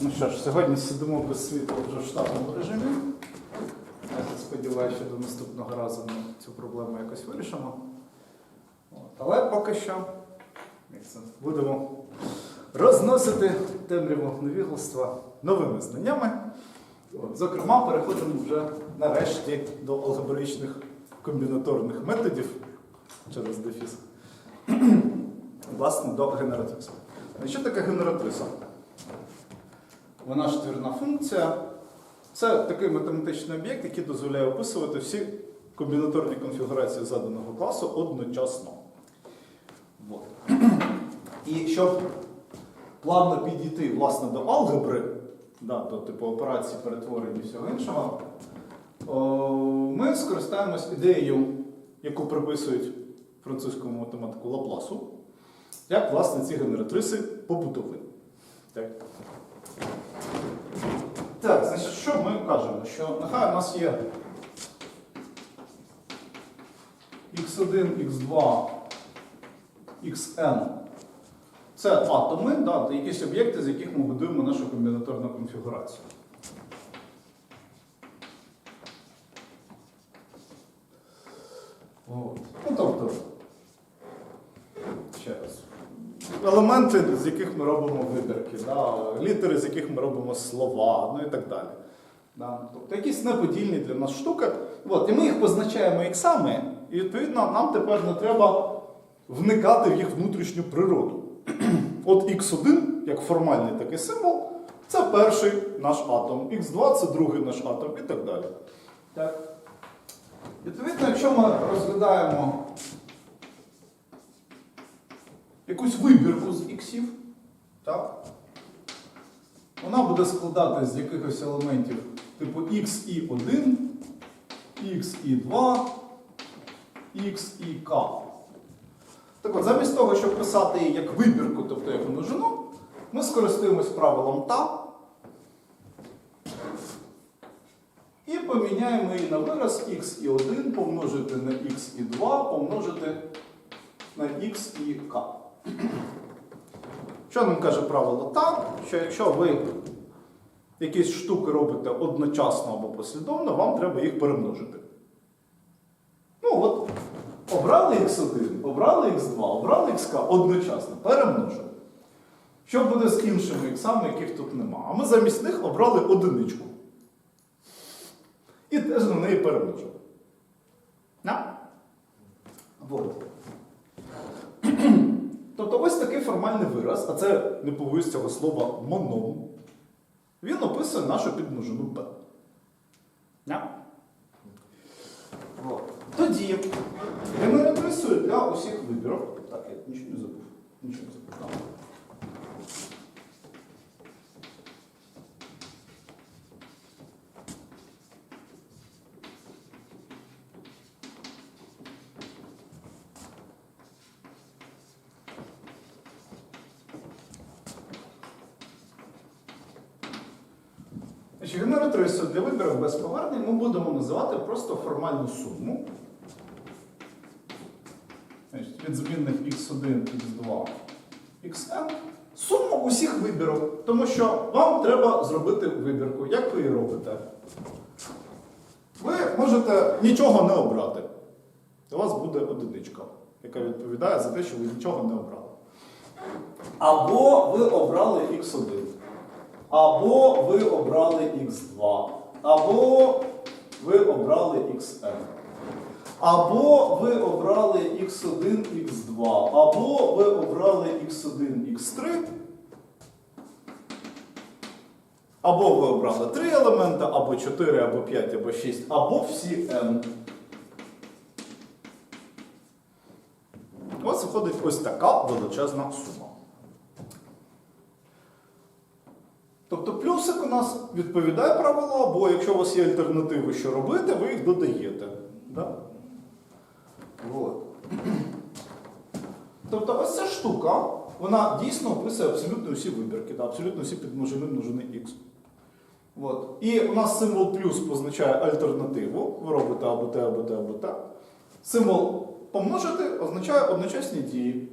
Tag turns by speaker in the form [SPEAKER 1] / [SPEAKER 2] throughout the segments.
[SPEAKER 1] Ну що ж, сьогодні сидимо без світла вже в штатному режимі. Я сподіваюся, що до наступного разу ми цю проблему якось вирішимо. От. Але поки що будемо розносити темряву невігластва новими знаннями. От. Зокрема, переходимо вже нарешті до алгебраїчних комбінаторних методів через дефіс. Власне, до генератриси. А Що таке генератриса? Вона ж твірна функція. Це такий математичний об'єкт, який дозволяє описувати всі комбінаторні конфігурації заданого класу одночасно. Вот. І щоб плавно підійти власне, до алгебри, да, до типу операцій перетворень і всього іншого, о, ми скористаємось ідеєю, яку приписують французькому математику Лапласу, як власне ці генератриси побутові. Так. Так, значить, що ми кажемо? Що нехай у нас є x1, x2, xn. Це атоми, да, якісь об'єкти, з яких ми будуємо нашу комбінаторну конфігурацію. От. Ну, тобто, ще раз. Елементи, з яких ми робимо вибірки, да, літери, з яких ми робимо слова, ну і так далі. Да. Тобто якісь неподільні для нас штуки. От, і ми їх позначаємо іксами, і відповідно нам тепер не треба вникати в їх внутрішню природу. От x1, як формальний такий символ, це перший наш атом, x2 це другий наш атом і так далі. Так. Відповідно, якщо ми розглядаємо якусь вибірку з іксів, так? Вона буде складатися з якихось елементів типу x і 1, x і 2, x і k. Так от, замість того, щоб писати її як вибірку, тобто як множину, ми скористаємось правилом та і поміняємо її на вираз x і 1 помножити на x і 2 помножити на x і k. Що нам каже правило та? Що якщо ви якісь штуки робите одночасно або послідовно, вам треба їх перемножити. Ну от, обрали x1, обрали x2, обрали xk одночасно, перемножили. Що буде з іншими іксами, яких тут нема? А ми замість них обрали одиничку. І теж на неї перемножили. На? Вот. Тобто ось такий формальний вираз, а це не побоюсь цього слова моном. Він описує нашу підмножину? Вот. Тоді генератрисою для усіх вибірок. Так, я нічого не забув. Нічого не забув. Так. Значить, Генератрисою для вибірок без повернень ми будемо називати просто формальну суму. Значить, від змінних x1, x2, xn. Суму усіх вибірок. Тому що вам треба зробити вибірку. Як ви її робите? Ви можете нічого не обрати. У вас буде одиничка, яка відповідає за те, що ви нічого не обрали. Або ви обрали x1. Або ви обрали x2, або ви обрали xn. Або ви обрали x1, x2, або ви обрали x1, x3. Або ви обрали 3 елемента, або 4, або 5, або 6, або всі n. Ось виходить ось така величезна сума. Тобто плюсик у нас відповідає правилу, або якщо у вас є альтернативи, що робити, ви їх додаєте. Да? Вот. Тобто ось ця штука, вона дійсно описує абсолютно всі вибірки, да? абсолютно всі підмножини множини х. От. І у нас символ плюс позначає альтернативу. Ви робите або те, або те, або те. Символ помножити означає одночасні дії.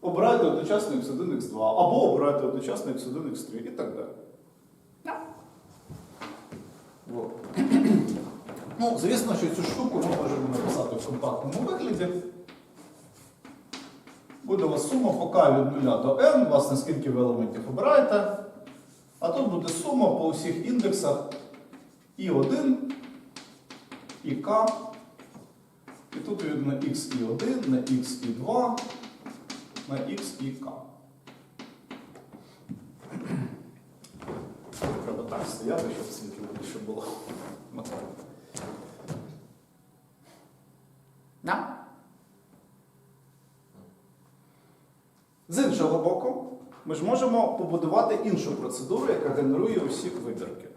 [SPEAKER 1] Обирайте одночасно x1, x2, або обирайте одночасно x1, x3 і так далі. Вот. Ну, звісно, що цю штуку ми можемо написати в компактному вигляді. Буде у вас сума по k від 0 до n, власне, скільки ви елементів обираєте. А тут буде сума по усіх індексах І1, ІК. І тут відповідно x і 1 на x і 2 на x і k. Треба так стояти, щоб світло щоб було. На. З іншого боку, ми ж можемо побудувати іншу процедуру, яка генерує усі вибірки.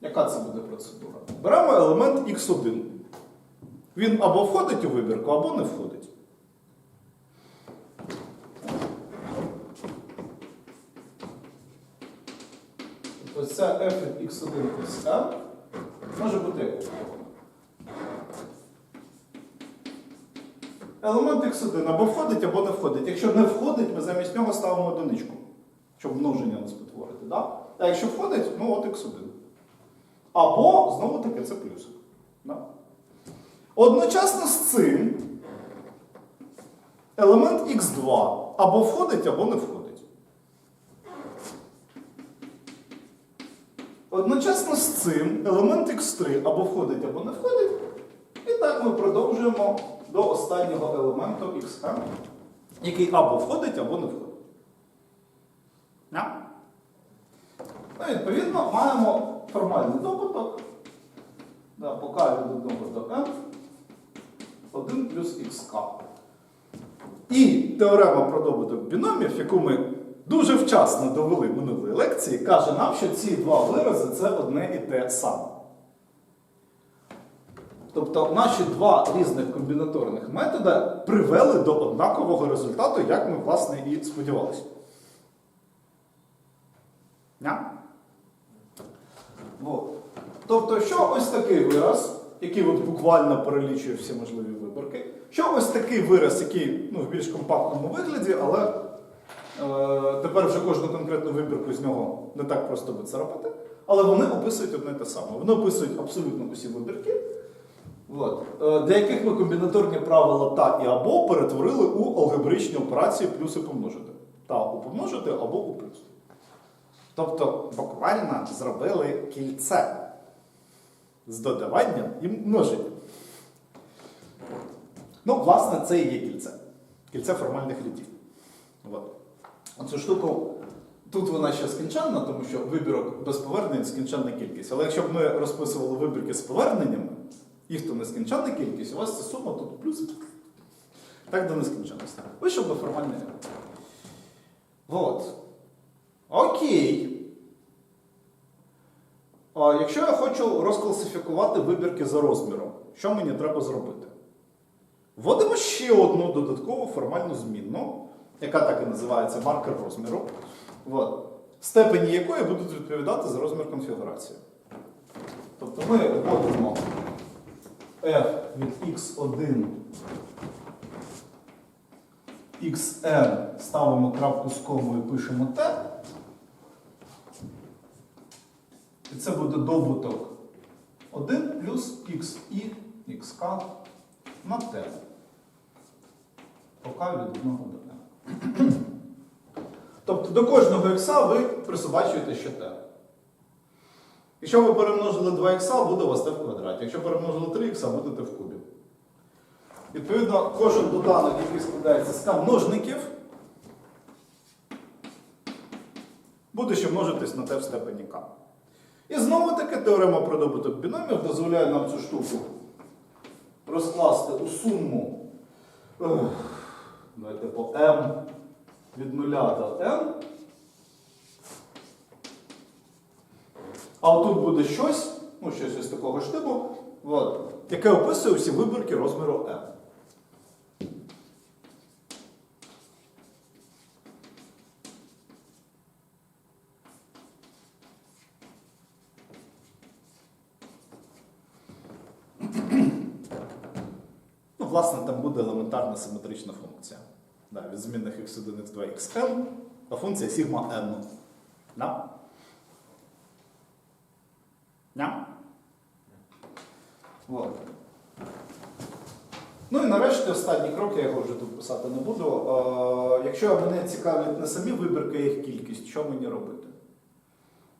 [SPEAKER 1] Яка це буде процедура? Беремо елемент x1. Він або входить у вибірку, або не входить. Ось ця f від x1 плюс m може бути як Елемент x1 або входить, або не входить. Якщо не входить, ми замість нього ставимо одиничку, щоб множення не спотворити. Да? А якщо входить, ну от x1. Або, знову таки, це плюсик. Да? Одночасно з цим елемент x2 або входить, або не входить. Одночасно з цим елемент x3 або входить, або не входить. І так ми продовжуємо до останнього елементу xm, який або входить, або не входить. На? Ну, відповідно, маємо формальний добуток да, по k від 1 до m 1 плюс xk. І теорема про добуток біномів, яку ми дуже вчасно довели минулої лекції, каже нам, що ці два вирази це одне і те саме. Тобто наші два різних комбінаторних методи привели до однакового результату, як ми, власне, і сподівалися. Вот. Тобто, що ось такий вираз, який от буквально перелічує всі можливі виборки, що ось такий вираз, який ну, в більш компактному вигляді, але е, тепер вже кожну конкретну вибірку з нього не так просто вицарапати, але вони описують одне те саме. Вони описують абсолютно усі вибірки. От. Е, Для яких ми комбінаторні правила та і або перетворили у алгебричні операції плюс і помножити. Та у помножити або у плюс. Тобто буквально зробили кільце з додаванням і множенням. Ну, власне, це і є кільце. Кільце формальних рядів. От. Оцю штуку, тут вона ще скінченна, тому що вибірок без повернень скінченна кількість. Але якщо б ми розписували вибірки з поверненнями, їх то нескінченна кількість, у вас ця сума тут плюс. Так до нескінченності. Вийшов би формальний ряд. От. Окей. А якщо я хочу розкласифікувати вибірки за розміром, що мені треба зробити? Вводимо ще одну додаткову формальну змінну, яка так і називається маркер розміру, от, степені якої будуть відповідати за розмір конфігурації. Тобто ми вводимо f від x1 xn, ставимо крапку з комою і пишемо t. І це буде добуток 1 плюс xi xk на t. Поки від 1 до n. Тобто до кожного х ви присобачуєте ще t. Якщо ви перемножили 2 х, буде у вас t в квадраті. Якщо перемножили 3 х, буде t в кубі. Відповідно, кожен доданок, який складається з k множників, буде ще множитись на t в степені k. І знову таки теорема про добуток біномів дозволяє нам цю штуку розкласти у суму давайте по m від 0 до n. А отут буде щось, ну щось ось такого ж типу, яке описує всі вибірки розміру m. Ну, власне, там буде елементарна симетрична функція. Від змінних x1, x2, xn, а функція сігма n. Да? Вот. Ну і нарешті останній крок, я його вже тут писати не буду. Е, якщо мене цікавлять не самі вибірки, а їх кількість, що мені робити?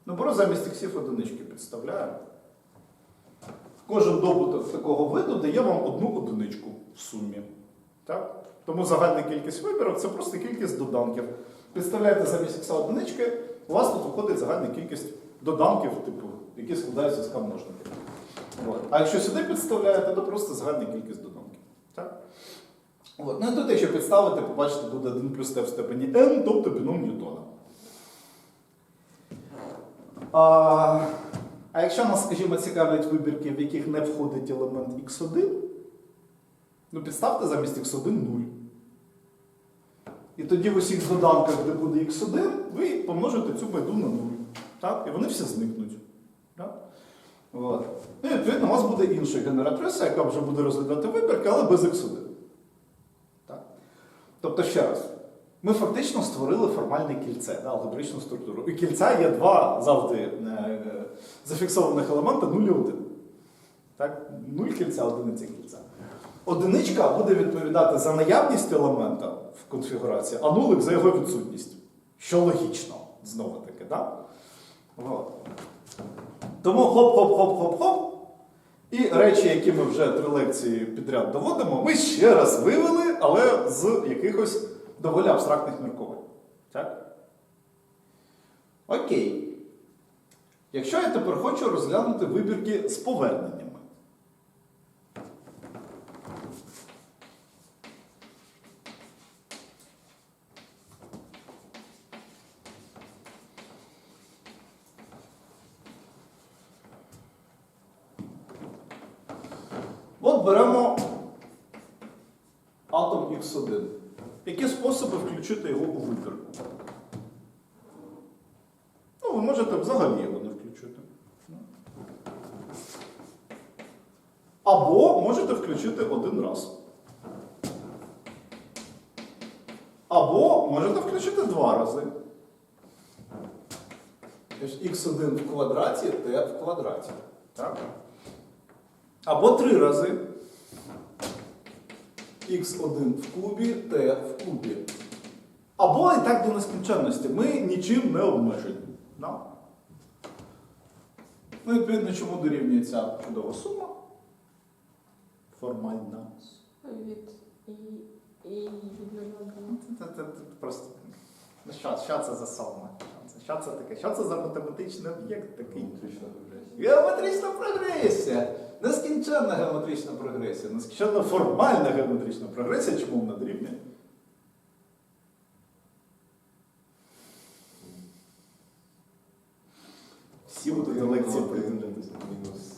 [SPEAKER 1] Ну, беру замість іксів одинички підставляю. Кожен добуток такого виду дає вам одну одиничку в сумі. Так? Тому загальна кількість вибірок це просто кількість доданків. Підставляєте замість ікса одинички, у вас тут виходить загальна кількість доданків, типу, які складаються з множників. От. А якщо сюди підставляєте, то просто загальна кількість доданків. Так? От. Ну і тут, якщо підставити, побачите, буде 1 плюс t в степені n, тобто біном Ньютона. А, а якщо нас, скажімо, цікавлять вибірки, в яких не входить елемент x1, ну підставте замість x1 0. І тоді в усіх доданках, де буде x1, ви помножите цю байду на 0. Так? І вони всі зникнуть. От. Ну, і відповідно, у вас буде інша генератриса, яка вже буде розглядати вибірки, але без x1. Так? Тобто, ще раз, ми фактично створили формальне кільце, да, алгебричну структуру. І кільця є два завжди е, е, зафіксованих елемента 0 і 1. Так? Нуль кільця, одиниця кільця. Одиничка буде відповідати за наявність елемента в конфігурації, а нулик за його відсутність. Що логічно, знову таки, да? От. Тому хоп-хоп-хоп-хоп-хоп. І речі, які ми вже три лекції підряд доводимо, ми ще раз вивели, але з якихось доволі абстрактних міркувань. Так? Окей. Якщо я тепер хочу розглянути вибірки з поверненнями. От беремо атом Х1. Які способи включити його у вибірку? Ну, ви можете взагалі його не включити. Або можете включити один раз. Або можете включити два рази. Х1 в квадраті, t в квадраті. Так? Або три рази. Х1 в кубі, t в кубі. Або і так до нескінченності. Ми нічим не обмежені. Да? Ну, відповідно, чому дорівнює ця чудова сума? Формальна.
[SPEAKER 2] Від і, і від
[SPEAKER 1] це просто. Ну, що, що це за сума? Що це, таке? Що це за математичний об'єкт такий? Геометрична прогресія. Нескінченна геометрична прогресія, нескінченна формальна геометрична прогресія, чому вона дорівнює? Всі будуть на лекції придивлятися.
[SPEAKER 3] Мінус.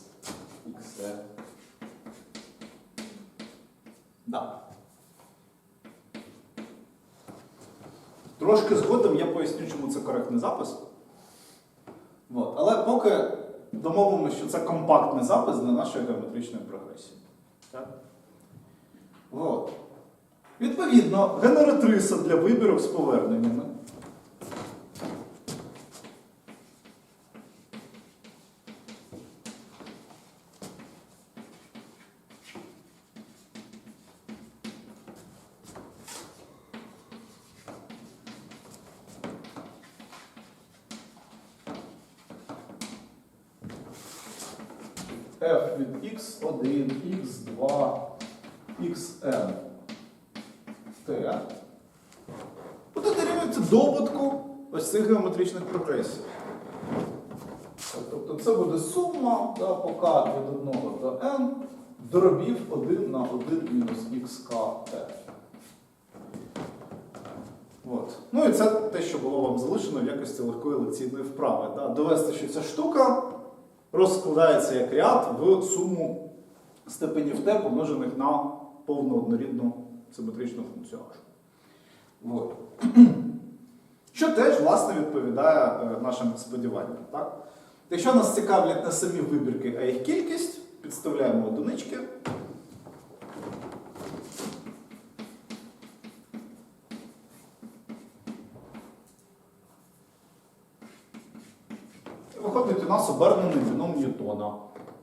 [SPEAKER 1] Да. Трошки згодом я поясню, чому це коректний запис. От. Але поки домовимося, що це компактний запис для нашої геометричної прогресії. Так? От. Відповідно, генератриса для вибірок з поверненнями. f від x1, x2, xn t буде дорівнювати добутку ось цих геометричних прогресій. Тобто це буде сума да, по k від 1 до n дробів 1 на 1 мінус xkt. От. Ну і це те, що було вам залишено в якості легкої лекційної вправи. Да? Довести, що ця штука розкладається як ряд в суму степенів t помножених на повну однорідну симетричну функцію h. От. Що теж, власне, відповідає е, нашим сподіванням. Так? Якщо нас цікавлять не самі вибірки, а їх кількість, підставляємо одинички. виходить у нас обернений біном Ньютона,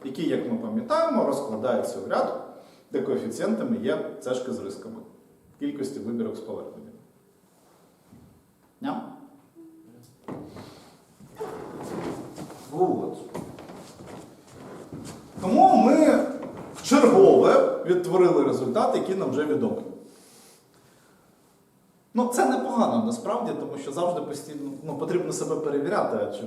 [SPEAKER 1] який, як ми пам'ятаємо, розкладається в ряд, де коефіцієнтами є цешки з рисками кількості вибірок з поверненням. Ням? Вот. Тому ми вчергове відтворили результат, який нам вже відомий. Ну, це непогано насправді, тому що завжди постійно ну, потрібно себе перевіряти, чи,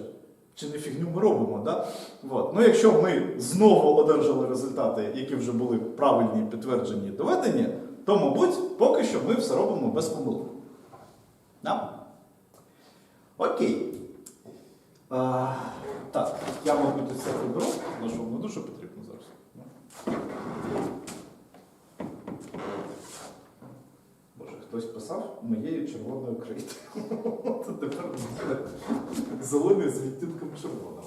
[SPEAKER 1] чи не фігню ми робимо. Да? От. Ну, якщо ми знову одержали результати, які вже були правильні, підтверджені доведені, то, мабуть, поки що ми все робимо без помилок. Да? Окей. А, так, я, мабуть, це виберу, тому що воно дуже потрібно зараз. Хтось писав моєю червоною. Це тепер зелений з відтінком червоного.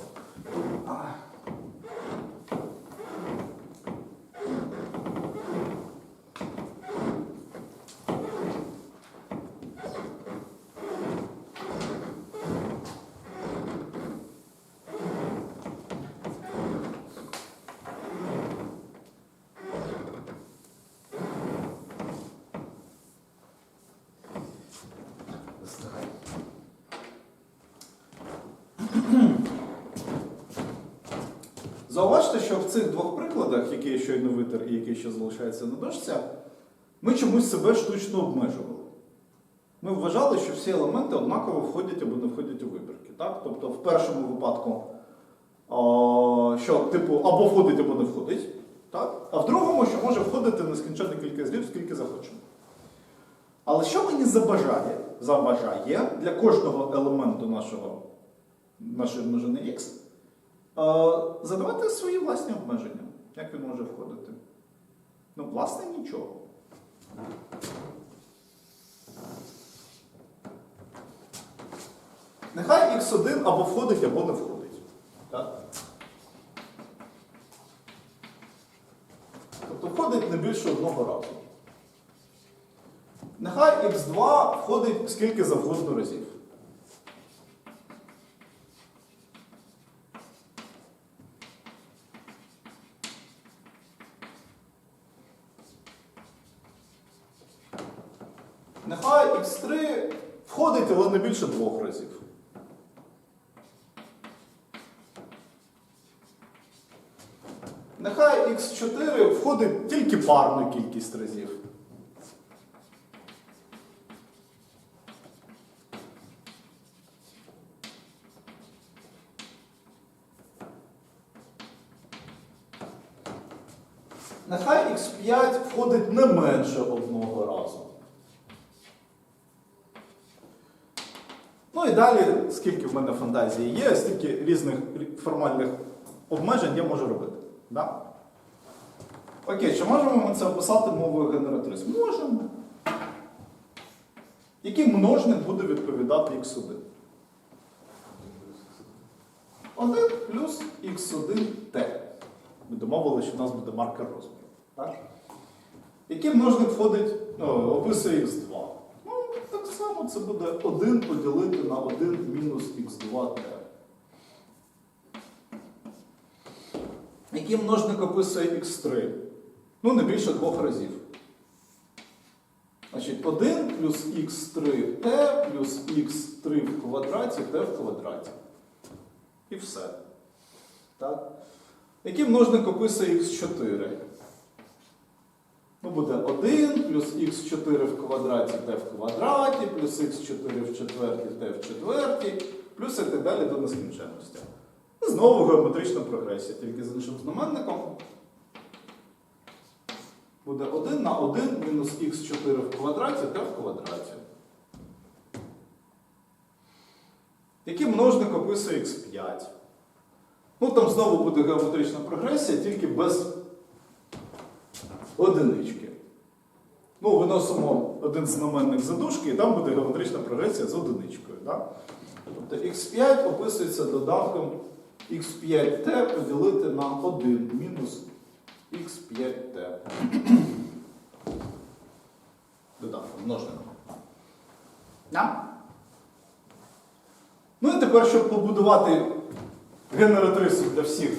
[SPEAKER 1] Що в цих двох прикладах, які я щойно витер і які ще залишаються на дошці, ми чомусь себе штучно обмежували. Ми вважали, що всі елементи однаково входять або не входять у вибірки. Так? Тобто в першому випадку, що типу або входить, або не входить. Так? А в другому, що може входити нескінченна кількість слів, скільки захочемо. Але що мені забажає, забажає для кожного елементу нашого, нашої множини е, задавати свої власні обмеження. Як він може входити? Ну, власне, нічого. Нехай x1 або входить, або не входить. Так? Тобто входить не більше одного разу. Нехай x2 входить скільки завгодно разів. Нехай x3 входить, але не більше двох разів. Нехай x4 входить тільки парну кількість разів. Нехай x5 входить не менше одного разу. Ну і далі, скільки в мене фантазії є, стільки різних формальних обмежень я можу робити. Да? Окей, чи можемо ми це описати мовою генератрис? Можемо. Який множник буде відповідати x1? 1 плюс x1t. Ми домовилися, що в нас буде маркер розміру. Який множник входить, о, описує x2? Так само це буде 1 поділити на 1 мінус x2t. Який множник описує x3? Ну, не більше двох разів. Значить, 1 плюс x3t плюс x3 в квадраті t в квадраті. І все. Так? Який множник описує x4? Буде 1 плюс х4 в квадраті t в квадраті, плюс х4 в четвертій t в четвертій, плюс і так далі до нескінченності. І знову геометрична прогресія, тільки з іншим знаменником. Буде 1 на 1 мінус х4 в квадраті t в квадраті. Який множник описує x5? Ну, там знову буде геометрична прогресія, тільки без одинички. Ну, виносимо один знаменник за дужки, і там буде геометрична прогресія з одиничкою. Да? Тобто x5 описується додатком x5t поділити на 1 мінус x5t. Додатком множником. Да? Ну і тепер, щоб побудувати генератрису для всіх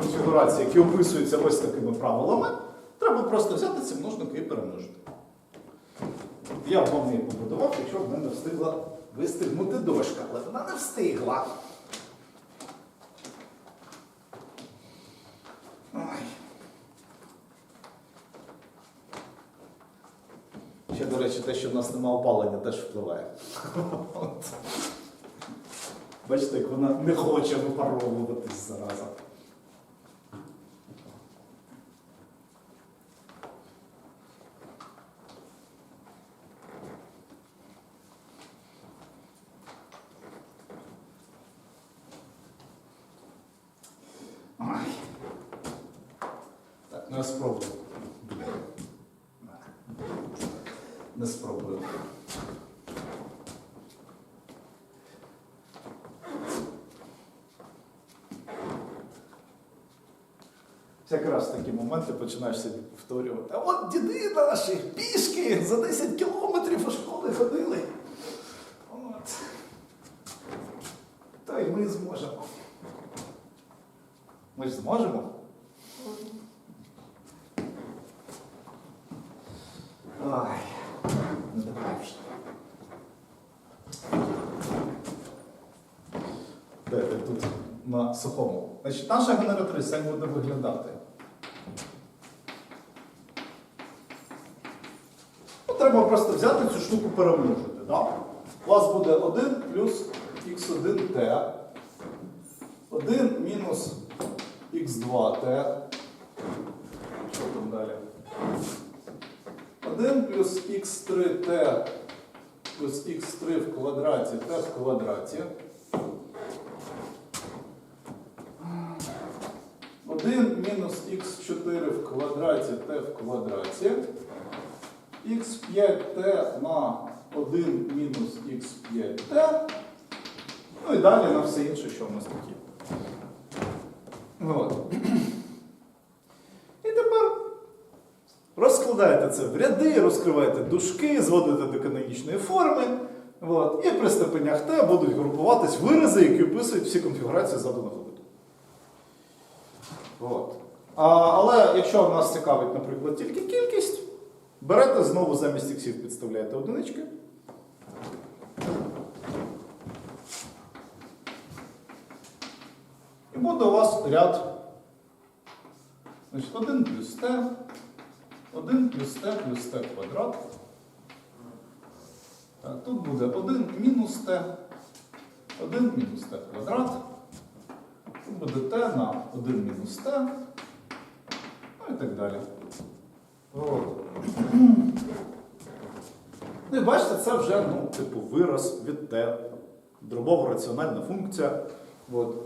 [SPEAKER 1] конфігурацій, які описуються ось такими правилами, треба просто взяти ці множники і перемножити. Я б вам її побудував, якщо б мене встигла вистигнути дошка, але вона не встигла. Ой. Ще, до речі, те, що в нас немає опалення, теж впливає. Бачите, як вона не хоче випаровуватись зараза. Так, ну спробую. Не спробую. Всякий раз в такі моменти починаєш собі повторювати. А от діди наші пішки за 10 кілометрів у школи ходили. От. Та й ми зможемо. Ми ж зможемо. Ай. Де ти тут на сухому? Значить, наша генератриса як буде виглядати. Ну, треба просто взяти цю штуку перемножити. Да? У вас буде 1 плюс х1t, 1 мінус х2t. Що там далі? 1 плюс х3t плюс х3 в квадраті t в квадраті. 1 мінус х4 в квадраті t в квадраті. х5t на 1 мінус х5t. Ну і далі на все інше, що в нас є. От. І тепер розкладаєте це в ряди, розкриваєте дужки, зводите до канонічної форми. От. І при степенях t будуть групуватись вирази, які описують всі конфігурації заданого виду. От. А, але якщо нас цікавить, наприклад, тільки кількість, берете знову замість іксів підставляєте одинички. І буде у вас ряд. Значить, 1 плюс t, 1 плюс t плюс t квадрат. Тут буде 1 мінус t, 1 мінус t квадрат. Тут буде t на 1 мінус t. Ну і так далі. От. Ну і бачите, це вже ну, типу, вираз від t. Дробова раціональна функція. От.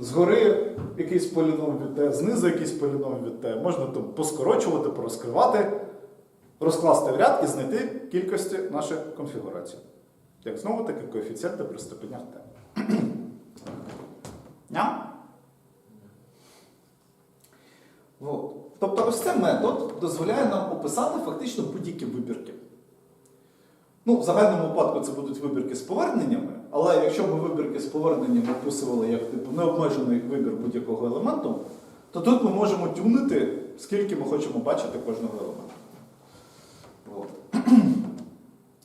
[SPEAKER 1] Згори якийсь поліном від знизу якийсь поліном від. Можна там поскорочувати, порозкривати, розкласти в ряд і знайти кількості наших конфігурацій. Як знову таки коефіцієнти при степенях? От. Тобто ось цей метод дозволяє нам описати фактично будь-які вибірки. Ну, в загальному випадку це будуть вибірки з поверненнями, але якщо ми вибірки з поверненнями описували як типу необмежений вибір будь-якого елементу, то тут ми можемо тюнити, скільки ми хочемо бачити кожного елемента. От.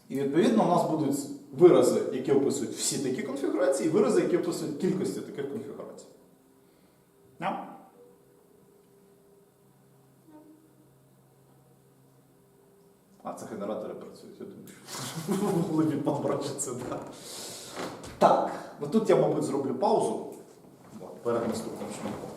[SPEAKER 1] І відповідно у нас будуть вирази, які описують всі такі конфігурації, і вирази, які описують кількості таких конфігурацій. Yeah. А, це генератори працюють, в голові побачиться. Да. Так, ну тут я, мабуть, зроблю паузу перед наступним шляхом.